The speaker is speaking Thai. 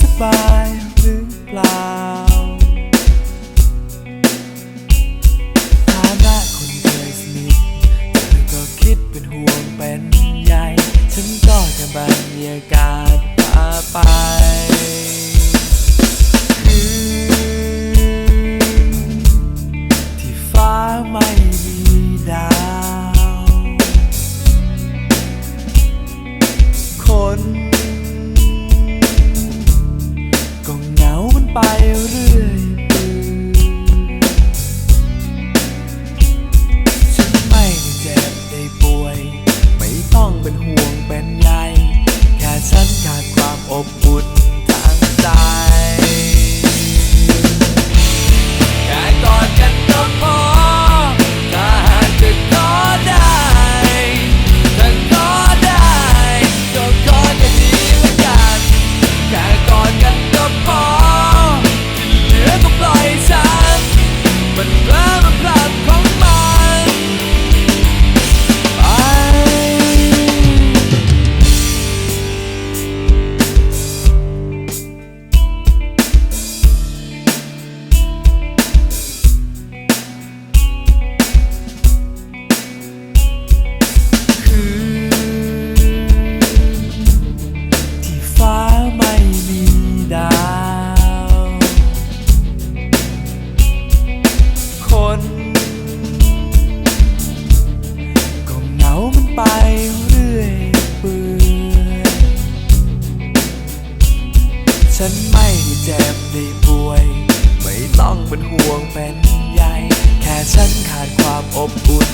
สบายหรือเปล่าฐานะคนเคยสนิทเธอก็คิดเป็นห่วงเป็นใยฉันก็แค่บรรยากาศพาไป ไปเรื่อยเปื่อยฉันไม่ได้เจ็บได้ป่วย ไม่ต้องเป็นห่วงเป็นใยแค่ฉันขาดความอบอุ่น